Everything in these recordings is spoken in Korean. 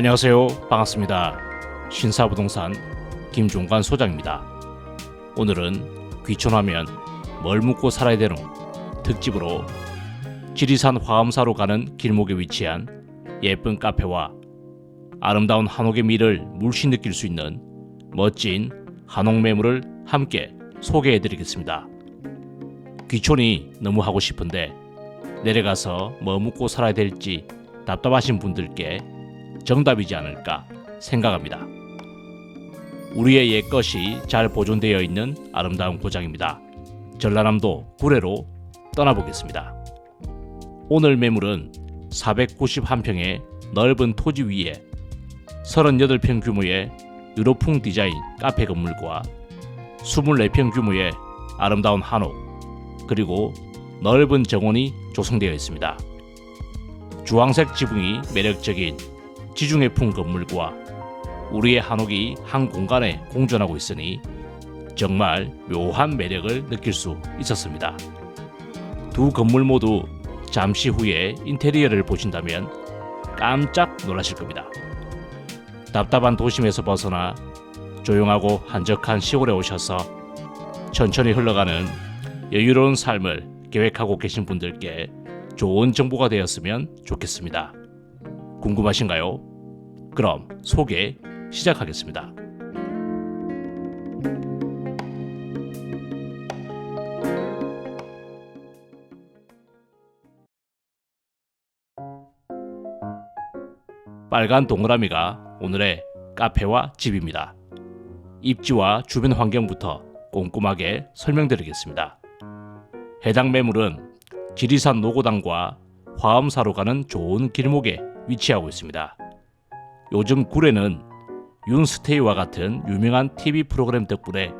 안녕하세요. 반갑습니다. 신사부동산 김종관 소장입니다. 오늘은 귀촌하면 뭘 묻고 살아야 되는 특집으로 지리산 화엄사로 가는 길목에 위치한 예쁜 카페와 아름다운 한옥의 미를 물씬 느낄 수 있는 멋진 한옥 매물을 함께 소개해 드리겠습니다. 귀촌이 너무 하고 싶은데 내려가서 뭐 묻고 살아야 될지 답답하신 분들께 정답이지 않을까 생각합니다. 우리의 옛것이 잘 보존되어 있는 아름다운 고장입니다. 전라남도 구례로 떠나보겠습니다. 오늘 매물은 491평의 넓은 토지 위에 38평 규모의 유로풍 디자인 카페 건물과 24평 규모의 아름다운 한옥 그리고 넓은 정원이 조성되어 있습니다. 주황색 지붕이 매력적인 지중해풍 건물과 우리의 한옥이 한 공간에 공존하고 있으니 정말 묘한 매력을 느낄 수 있었습니다. 두 건물 모두 잠시 후에 인테리어를 보신다면 깜짝 놀라실 겁니다. 답답한 도심에서 벗어나 조용하고 한적한 시골에 오셔서 천천히 흘러가는 여유로운 삶을 계획하고 계신 분들께 좋은 정보가 되었으면 좋겠습니다. 궁금하신가요? 그럼 소개 시작하겠습니다. 빨간 동그라미가 오늘의 카페와 집입니다. 입지와 주변 환경부터 꼼꼼하게 설명드리겠습니다. 해당 매물은 지리산 노고당과 화엄사로 가는 좋은 길목에 위치하고 있습니다. 요즘 구례는 윤스테이와 같은 유명한 TV 프로그램 덕분에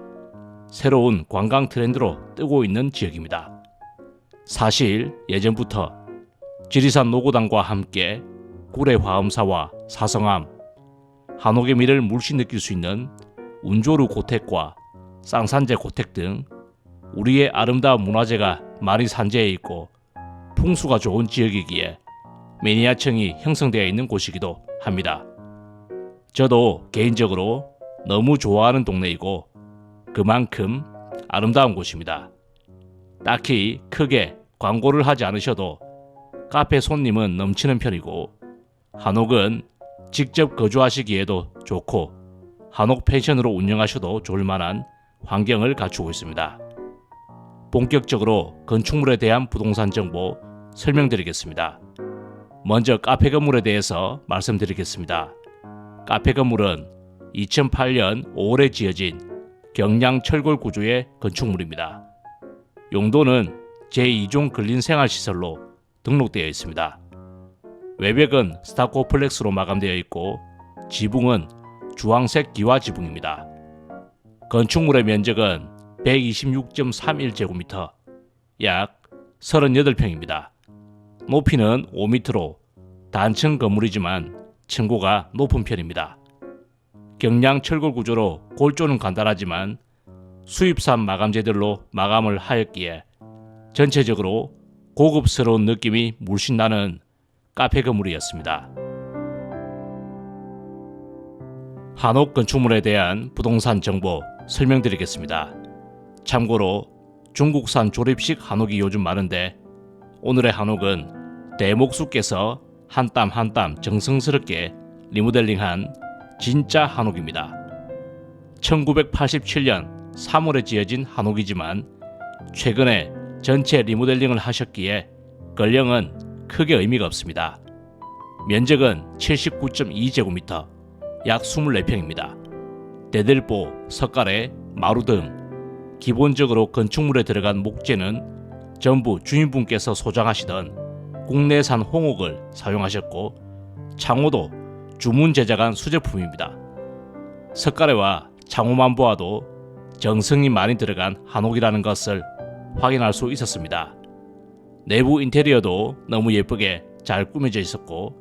새로운 관광 트렌드로 뜨고 있는 지역입니다. 사실 예전부터 지리산 노고당과 함께 구례 화엄사와 사성암, 한옥의 미를 물씬 느낄 수 있는 운조루 고택과 쌍산제 고택 등 우리의 아름다운 문화재가 많이 산재해 있고 풍수가 좋은 지역이기에 매니아층이 형성되어 있는 곳이기도 합니다. 저도 개인적으로 너무 좋아하는 동네이고 그만큼 아름다운 곳입니다. 딱히 크게 광고를 하지 않으셔도 카페 손님은 넘치는 편이고 한옥은 직접 거주하시기에도 좋고 한옥 펜션으로 운영하셔도 좋을 만한 환경을 갖추고 있습니다. 본격적으로 건축물에 대한 부동산 정보 설명드리겠습니다. 먼저 카페 건물에 대해서 말씀드리겠습니다. 카페 건물은 2008년 5월에 지어진 경량 철골 구조의 건축물입니다. 용도는 제2종 근린 생활시설로 등록되어 있습니다. 외벽은 스타코플렉스로 마감되어 있고 지붕은 주황색 기와 지붕입니다. 건축물의 면적은 126.31제곱미터, 약 38평입니다. 높이는 5m로 단층 건물이지만 층고가 높은 편입니다. 경량 철골 구조로 골조는 간단하지만 수입산 마감재들로 마감을 하였기에 전체적으로 고급스러운 느낌이 물씬 나는 카페 건물이었습니다. 한옥 건축물에 대한 부동산 정보 설명드리겠습니다. 참고로 중국산 조립식 한옥이 요즘 많은데 오늘의 한옥은 대목수께서 한 땀 한 땀 정성스럽게 리모델링한 진짜 한옥입니다. 1987년 3월에 지어진 한옥이지만 최근에 전체 리모델링을 하셨기에 건령은 크게 의미가 없습니다. 면적은 79.2제곱미터, 약 24평입니다. 대들보, 석가래, 마루 등 기본적으로 건축물에 들어간 목재는 전부 주인분께서 소장하시던 국내산 홍옥을 사용하셨고 창호도 주문 제작한 수제품입니다. 석가래와 창호만 보아도 정성이 많이 들어간 한옥이라는 것을 확인할 수 있었습니다. 내부 인테리어도 너무 예쁘게 잘 꾸며져 있었고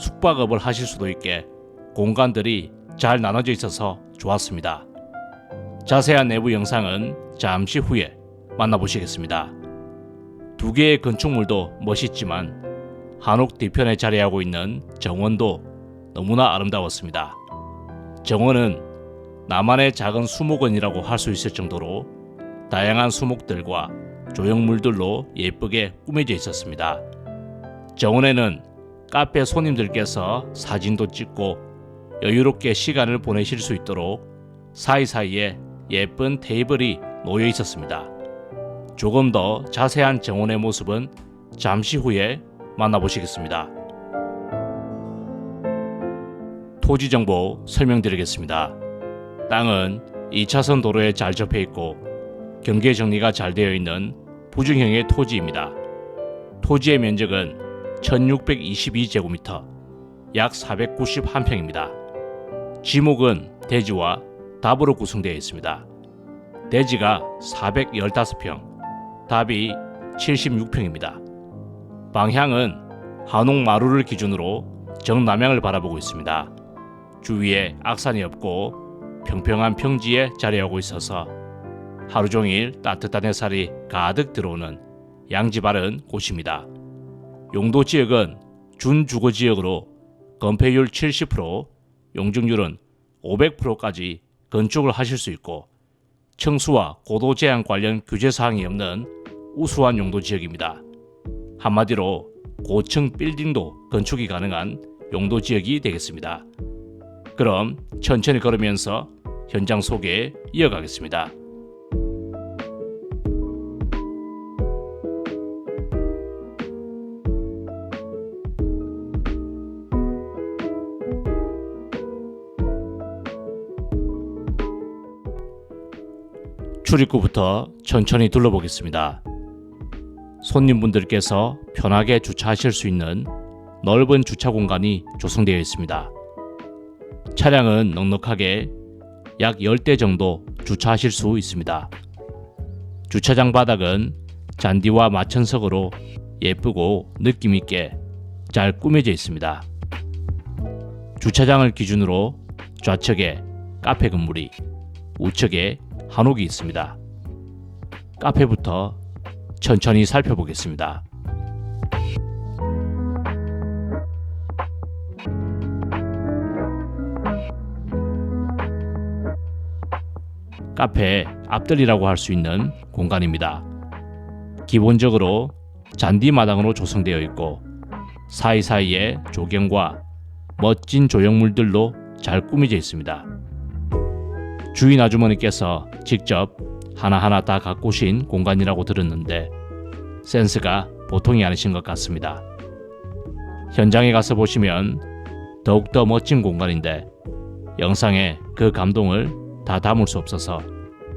숙박업을 하실 수도 있게 공간들이 잘 나눠져 있어서 좋았습니다. 자세한 내부 영상은 잠시 후에 만나보시겠습니다. 두 개의 건축물도 멋있지만 한옥 뒤편에 자리하고 있는 정원도 너무나 아름다웠습니다. 정원은 나만의 작은 수목원이라고 할 수 있을 정도로 다양한 수목들과 조형물들로 예쁘게 꾸며져 있었습니다. 정원에는 카페 손님들께서 사진도 찍고 여유롭게 시간을 보내실 수 있도록 사이사이에 예쁜 테이블이 놓여 있었습니다. 조금 더 자세한 정원의 모습은 잠시 후에 만나보시겠습니다. 토지 정보 설명드리겠습니다. 땅은 2차선 도로에 잘 접해 있고 경계 정리가 잘 되어 있는 부중형의 토지입니다. 토지의 면적은 1622제곱미터, 약 491평입니다. 지목은 대지와 답으로 구성되어 있습니다. 대지가 415평, 답이 76평입니다. 방향은 한옥 마루를 기준으로 정남향을 바라보고 있습니다. 주위에 악산이 없고 평평한 평지에 자리하고 있어서 하루 종일 따뜻한 햇살이 가득 들어오는 양지 바른 곳입니다. 용도 지역은 준주거 지역으로 건폐율 70%, 용적률은 500%까지 건축을 하실 수 있고 청수와 고도 제한 관련 규제 사항이 없는 우수한 용도 지역입니다. 한마디로 고층 빌딩도 건축이 가능한 용도 지역이 되겠습니다. 그럼 천천히 걸으면서 현장 소개 이어가겠습니다. 출입구부터 천천히 둘러보겠습니다. 손님분들께서 편하게 주차하실 수 있는 넓은 주차 공간이 조성되어 있습니다. 차량은 넉넉하게 약 10대 정도 주차하실 수 있습니다. 주차장 바닥은 잔디와 마천석으로 예쁘고 느낌있게 잘 꾸며져 있습니다. 주차장을 기준으로 좌측에 카페 건물이, 우측에 한옥이 있습니다. 카페부터 천천히 살펴보겠습니다. 카페 앞뜰이라고 할 수 있는 공간입니다. 기본적으로 잔디 마당으로 조성되어 있고 사이사이에 조경과 멋진 조형물들로 잘 꾸며져 있습니다. 주인 아주머니께서 직접 하나하나 다 가꾸신 공간이라고 들었는데 센스가 보통이 아니신 것 같습니다. 현장에 가서 보시면 더욱더 멋진 공간인데 영상에 그 감동을 다 담을 수 없어서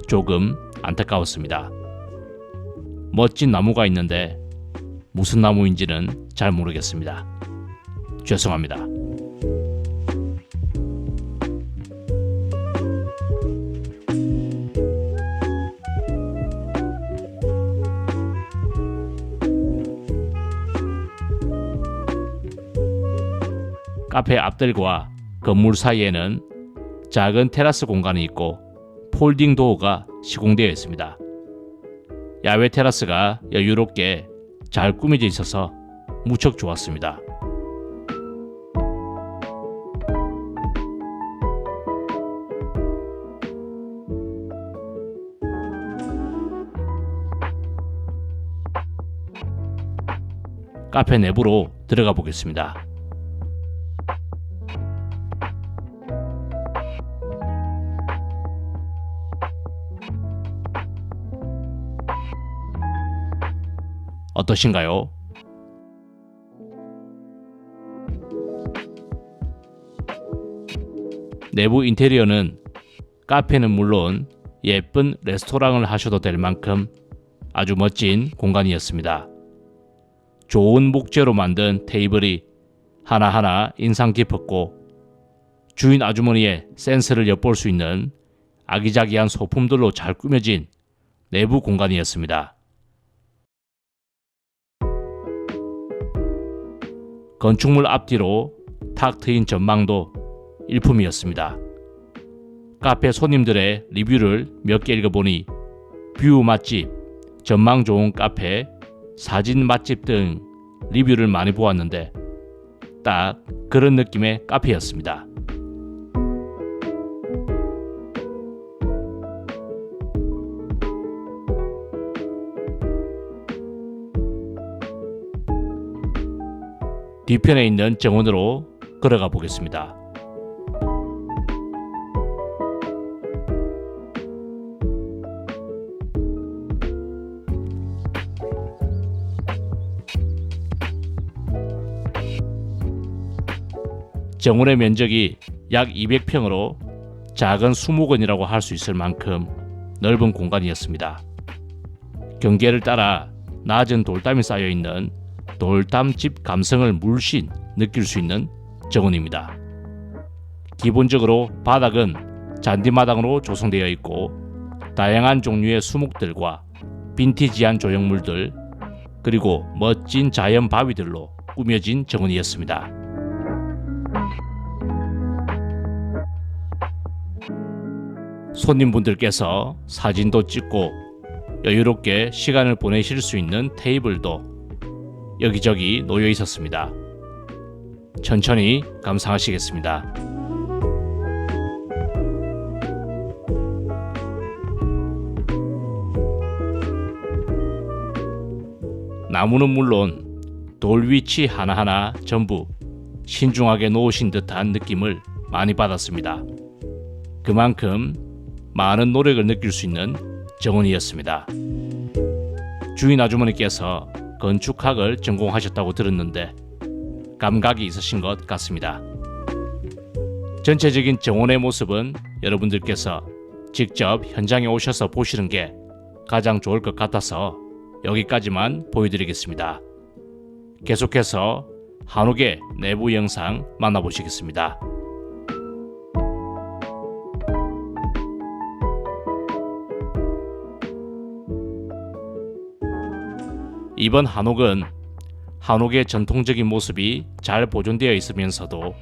조금 안타까웠습니다. 멋진 나무가 있는데 무슨 나무인지는 잘 모르겠습니다. 죄송합니다. 카페 앞들과 건물 사이에는 작은 테라스 공간이 있고 폴딩 도어가 시공되어 있습니다. 야외 테라스가 여유롭게 잘 꾸며져 있어서 무척 좋았습니다. 카페 내부로 들어가 보겠습니다. 어떠신가요? 내부 인테리어는 카페는 물론 예쁜 레스토랑을 하셔도 될 만큼 아주 멋진 공간이었습니다. 좋은 목재로 만든 테이블이 하나하나 인상 깊었고 주인 아주머니의 센스를 엿볼 수 있는 아기자기한 소품들로 잘 꾸며진 내부 공간이었습니다. 건축물 앞뒤로 탁 트인 전망도 일품이었습니다. 카페 손님들의 리뷰를 몇 개 읽어보니 뷰 맛집, 전망 좋은 카페, 사진 맛집 등 리뷰를 많이 보았는데 딱 그런 느낌의 카페였습니다. 뒤편에 있는 정원으로 걸어가 보겠습니다. 정원의 면적이 약 200평으로 작은 수목원이라고 할 수 있을 만큼 넓은 공간이었습니다. 경계를 따라 낮은 돌담이 쌓여 있는 돌담집 감성을 물씬 느낄 수 있는 정원입니다. 기본적으로 바닥은 잔디마당으로 조성되어 있고 다양한 종류의 수목들과 빈티지한 조형물들 그리고 멋진 자연 바위들로 꾸며진 정원이었습니다. 손님분들께서 사진도 찍고 여유롭게 시간을 보내실 수 있는 테이블도 여기저기 놓여 있었습니다. 천천히 감상하시겠습니다. 나무는 물론 돌 위치 하나하나 전부 신중하게 놓으신 듯한 느낌을 많이 받았습니다. 그만큼 많은 노력을 느낄 수 있는 정원이었습니다. 주인 아주머니께서 건축학을 전공하셨다고 들었는데 감각이 있으신 것 같습니다. 전체적인 정원의 모습은 여러분들께서 직접 현장에 오셔서 보시는 게 가장 좋을 것 같아서 여기까지만 보여드리겠습니다. 계속해서 한옥의 내부 영상 만나보시겠습니다. 이번 한옥은 한옥의 전통적인 모습이 잘 보존되어 있으면서도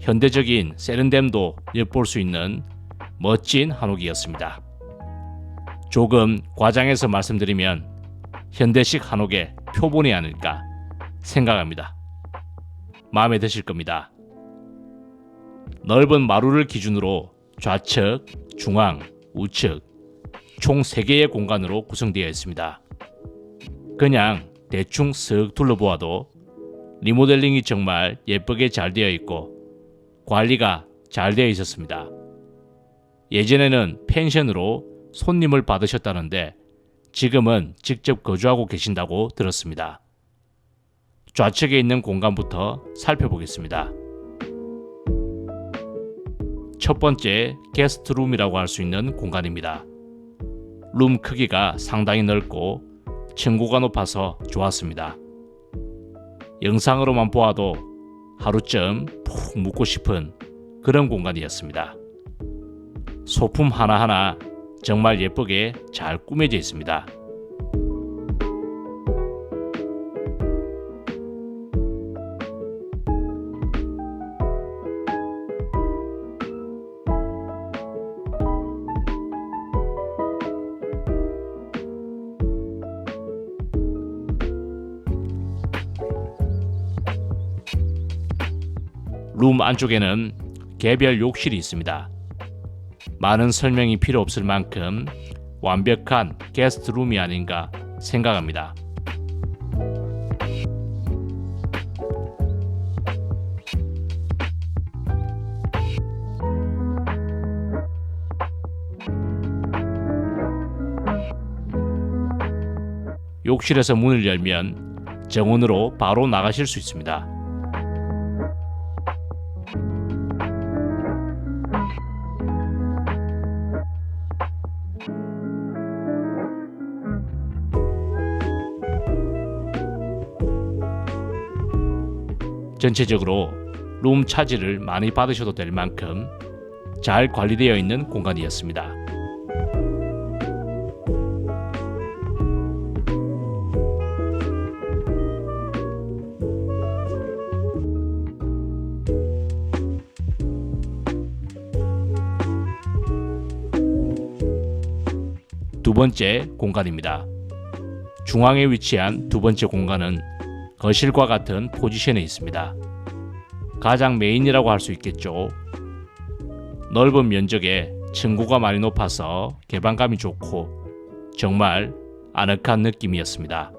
현대적인 세련됨도 엿볼 수 있는 멋진 한옥이었습니다. 조금 과장해서 말씀드리면 현대식 한옥의 표본이 아닐까 생각합니다. 마음에 드실 겁니다. 넓은 마루를 기준으로 좌측, 중앙, 우측 총 3개의 공간으로 구성되어 있습니다. 그냥 대충 쓱 둘러보아도 리모델링이 정말 예쁘게 잘 되어 있고 관리가 잘 되어 있었습니다. 예전에는 펜션으로 손님을 받으셨다는데 지금은 직접 거주하고 계신다고 들었습니다. 좌측에 있는 공간부터 살펴보겠습니다. 첫 번째 게스트룸이라고 할 수 있는 공간입니다. 룸 크기가 상당히 넓고 층고가 높아서 좋았습니다. 영상으로만 보아도 하루쯤 푹 묵고 싶은 그런 공간이었습니다. 소품 하나하나 정말 예쁘게 잘 꾸며져 있습니다. 룸 안쪽에는 개별 욕실이 있습니다. 많은 설명이 필요 없을 만큼 완벽한 게스트룸이 아닌가 생각합니다. 욕실에서 문을 열면 정원으로 바로 나가실 수 있습니다. 전체적으로 룸 차지를 많이 받으셔도 될 만큼 잘 관리되어 있는 공간이었습니다. 번째 공간입니다. 중앙에 위치한 두 번째 공간은 거실과 같은 포지션에 있습니다. 가장 메인이라고 할 수 있겠죠. 넓은 면적에 층고가 많이 높아서 개방감이 좋고 정말 아늑한 느낌이었습니다.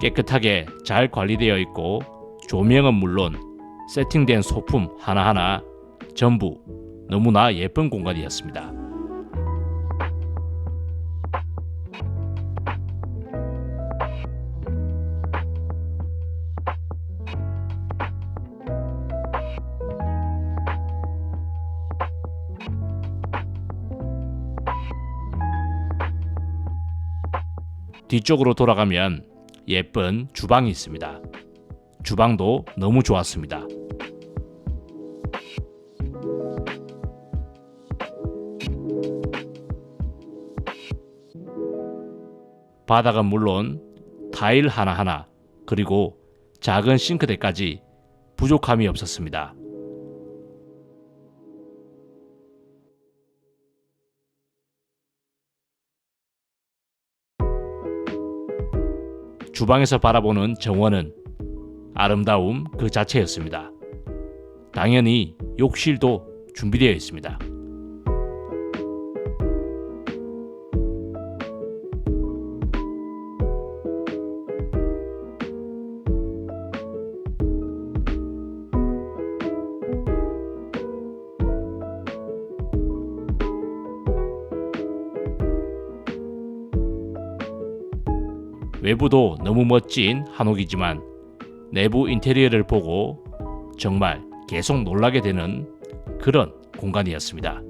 깨끗하게 잘 관리되어 있고 조명은 물론 세팅된 소품 하나하나 전부 너무나 예쁜 공간이었습니다. 뒤쪽으로 돌아가면 예쁜 주방이 있습니다. 주방도 너무 좋았습니다. 바닥은 물론 타일 하나하나 그리고 작은 싱크대까지 부족함이 없었습니다. 주방에서 바라보는 정원은 아름다움 그 자체였습니다. 당연히 욕실도 준비되어 있습니다. 외부도 너무 멋진 한옥이지만 내부 인테리어를 보고 정말 계속 놀라게 되는 그런 공간이었습니다.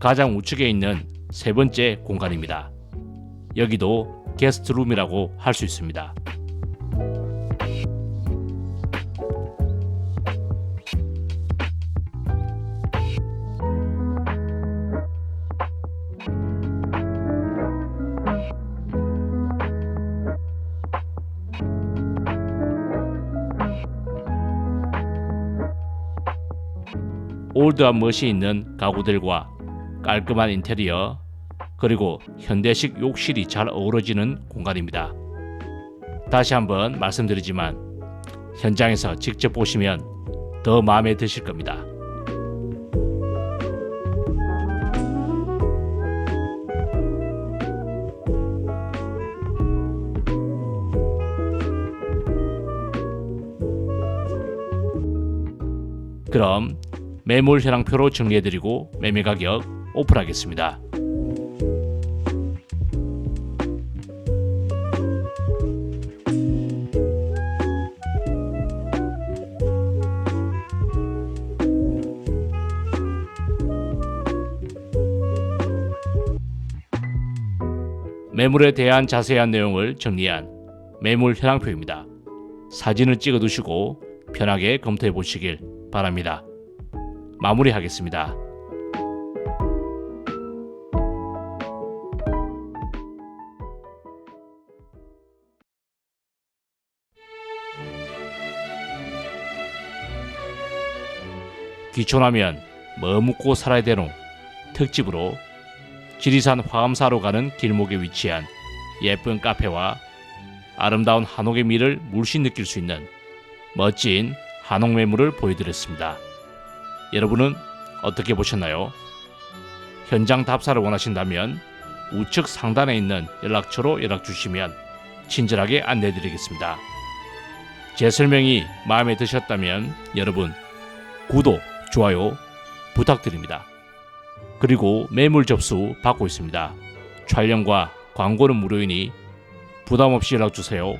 가장 우측에 있는 세 번째 공간입니다. 여기도 게스트룸이라고 할 수 있습니다. 올드한 멋이 있는 가구들과 깔끔한 인테리어 그리고 현대식 욕실이 잘 어우러지는 공간입니다. 다시 한번 말씀드리지만 현장에서 직접 보시면 더 마음에 드실 겁니다. 그럼 매물 현황표로 정리해드리고 매매 가격 오픈하겠습니다. 매물에 대한 자세한 내용을 정리한 매물 현황표입니다. 사진을 찍어 두시고 편하게 검토해 보시길 바랍니다. 마무리하겠습니다. 귀촌하면 뭐 묵고 살아야 되노 특집으로 지리산 화엄사로 가는 길목에 위치한 예쁜 카페와 아름다운 한옥의 미를 물씬 느낄 수 있는 멋진 한옥 매물을 보여드렸습니다. 여러분은 어떻게 보셨나요? 현장 답사를 원하신다면 우측 상단에 있는 연락처로 연락 주시면 친절하게 안내 드리겠습니다. 제 설명이 마음에 드셨다면 여러분 구독, 좋아요 부탁드립니다. 그리고 매물 접수 받고 있습니다. 촬영과 광고는 무료이니 부담 없이 연락 주세요.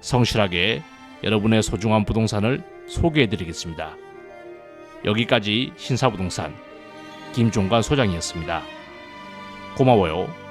성실하게 여러분의 소중한 부동산을 소개해 드리겠습니다. 여기까지 신사부동산 김종관 소장이었습니다. 고마워요.